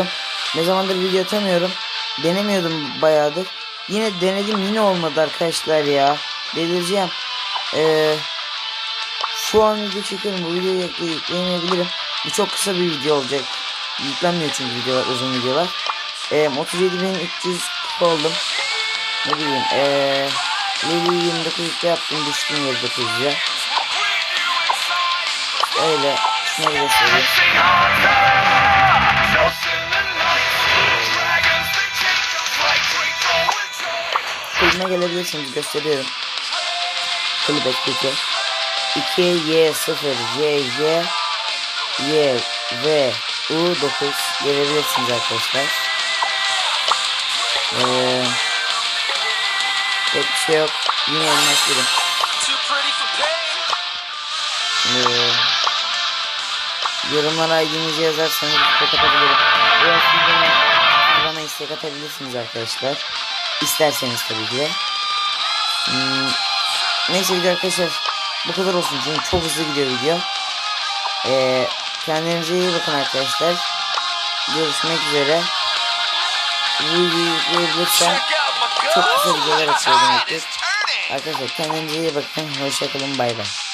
oldum. Ne zamandır video atamıyorum. Denemiyordum bayağıdır. Yine denedim yine olmadı arkadaşlar ya. Delireceğim. Ee, şu an video çekiyorum. Bu videoyu yükle- yükleyemeyebilirim. Bu çok kısa bir video olacak. Yüklenmiyor çünkü videolar uzun videolar. Ee, 37.300 oldum. Ne bileyim. Ee, Lili 29 yaptım düştüm 29'ya. Öyle. Bir de söyleyeyim. Kulübe gelebilirsiniz gösteriyorum. Kulübetteki 2 Y 0 Y Y Y V U 9 gelebilirsiniz arkadaşlar. Ee, pek bir şey yok. Yine elmas birim. Ee, yorumlara ID'nizi yazarsanız istek atabilirim. Bana, bana istek atabilirsiniz arkadaşlar. İsterseniz tabii ki de. Hmm, neyse video arkadaşlar bu kadar olsun çünkü çok hızlı gidiyor video. Ee, kendinize iyi bakın arkadaşlar. Görüşmek üzere. Bu videoyu yükleyebilirsem çok kısa videolar atıyor demektir. Arkadaşlar kendinize iyi bakın. Hoşçakalın bay bay.